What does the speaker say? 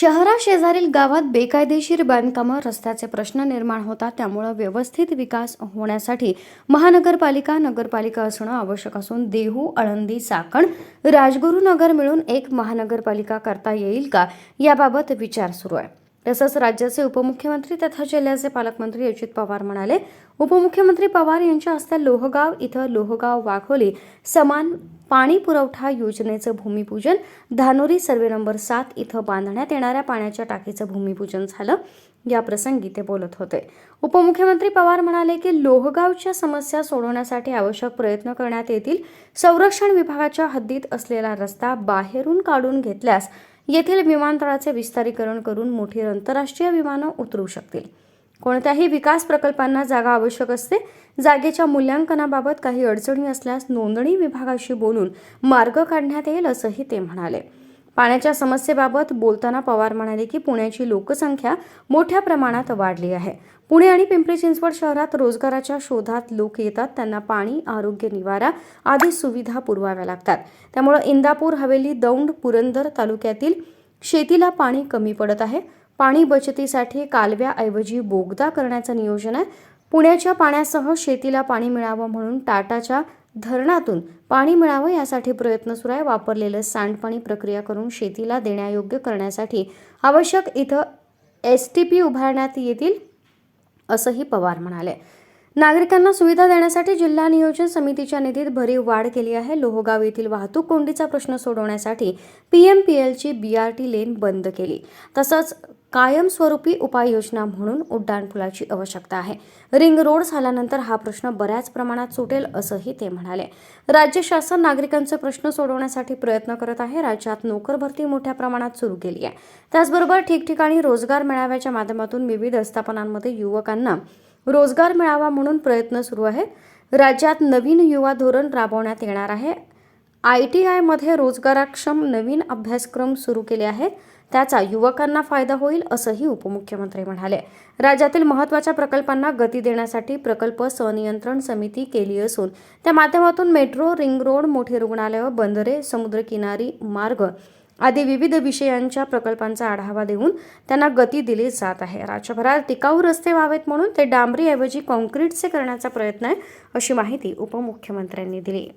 शहराशेजारील गावात बेकायदेशीर बांधकामं रस्त्याचे प्रश्न निर्माण होतात त्यामुळं व्यवस्थित विकास होण्यासाठी महानगरपालिका नगरपालिका असणं आवश्यक असून देहू आळंदी चाकण राजगुरुनगर मिळून एक महानगरपालिका करता येईल का? याबाबत विचार सुरू आहे. तसंच राज्याचे उपमुख्यमंत्री तथा जिल्ह्याचे पालकमंत्री अजित पवार म्हणाले उपमुख्यमंत्री पवार यांच्या हस्ते लोहगाव इथं लोहगाव वाघोली समान पाणी पुरवठा योजनेचं भूमिपूजन धानोरी सर्वे नंबर सात इथं बांधण्यात येणाऱ्या पाण्याच्या टाकीचं भूमिपूजन झालं. या प्रसंगी ते बोलत होते. उपमुख्यमंत्री पवार म्हणाले की लोहगावच्या समस्या सोडवण्यासाठी आवश्यक प्रयत्न करण्यात येतील. संरक्षण विभागाच्या हद्दीत असलेला रस्ता बाहेरून काढून घेतल्यास येथील विमानतळाचे विस्तारीकरण करून मोठी आंतरराष्ट्रीय विमानं उतरू शकतील. कोणत्याही विकास प्रकल्पांना जागा आवश्यक असते. जागेच्या मूल्यांकनाबाबत काही अडचणी असल्यास नोंदणी विभागाशी बोलून मार्ग काढण्यात येईल असंही ते म्हणाले. पाण्याच्या समस्येबाबत बोलताना पवार म्हणाले की पुण्याची लोकसंख्या मोठ्या प्रमाणात वाढली आहे. पुणे आणि पिंपरी चिंचवड शहरात रोजगाराच्या शोधात लोक येतात. त्यांना पाणी आरोग्य निवारा आदी सुविधा पुरवाव्या लागतात. त्यामुळे इंदापूर हवेली दौंड पुरंदर तालुक्यातील शेतीला पाणी कमी पडत आहे. पाणी बचतीसाठी कालव्याऐवजी बोगदा करण्याचं नियोजन आहे. पुण्याच्या पाण्यासह शेतीला पाणी मिळावं म्हणून टाटाच्या धरणातून पाणी मिळावं यासाठी प्रयत्न सुरू आहे. वापरलेलं सांडपाणी प्रक्रिया करून शेतीला देण्यायोग्य करण्यासाठी आवश्यक इथं एस टी पी उभारण्यात येतील असंही पवार म्हणाले. नागरिकांना सुविधा देण्यासाठी जिल्हा नियोजन समितीच्या निधीत भरीव वाढ केली आहे. लोहगाव येथील वाहतूक कोंडीचा प्रश्न सोडवण्यासाठी पी एम पी एलची बी आर टी लेन बंद केली. तसंच कायमस्वरूपी उपाययोजना म्हणून उड्डाणपुलाची आवश्यकता आहे. रिंग रोड झाल्यानंतर हा प्रश्न बऱ्याच प्रमाणात सुटेल असंही ते म्हणाले. राज्य शासन नागरिकांचे प्रश्न सोडवण्यासाठी प्रयत्न करत आहे. राज्यात नोकर भरती मोठ्या प्रमाणात सुरू केली आहे. त्याचबरोबर ठिकठिकाणी रोजगार मेळाव्याच्या माध्यमातून विविध आस्थापनांमध्ये युवकांना रोजगार मिळावा म्हणून प्रयत्न सुरू आहे राज्यात नवीन युवा धोरण राबवण्यात येणार आहे. आय टी आयमध्ये रोजगाराक्षम नवीन अभ्यासक्रम सुरू केले आहेत. त्याचा युवकांना फायदा होईल असंही उपमुख्यमंत्री म्हणाले. राज्यातील महत्त्वाच्या प्रकल्पांना गती देण्यासाठी प्रकल्प सनियंत्रण समिती केली असून त्या माध्यमातून मेट्रो रिंग रोड मोठी रुग्णालयं बंदरे समुद्रकिनारी मार्ग आदी विविध विषयांच्या प्रकल्पांचा आढावा देऊन त्यांना गती दिली जात आहे. राज्यभरात टिकाऊ रस्ते व्हावेत म्हणून ते डांबरीऐवजी कॉन्क्रीटचे करण्याचा प्रयत्न आहे अशी माहिती उपमुख्यमंत्र्यांनी दिली.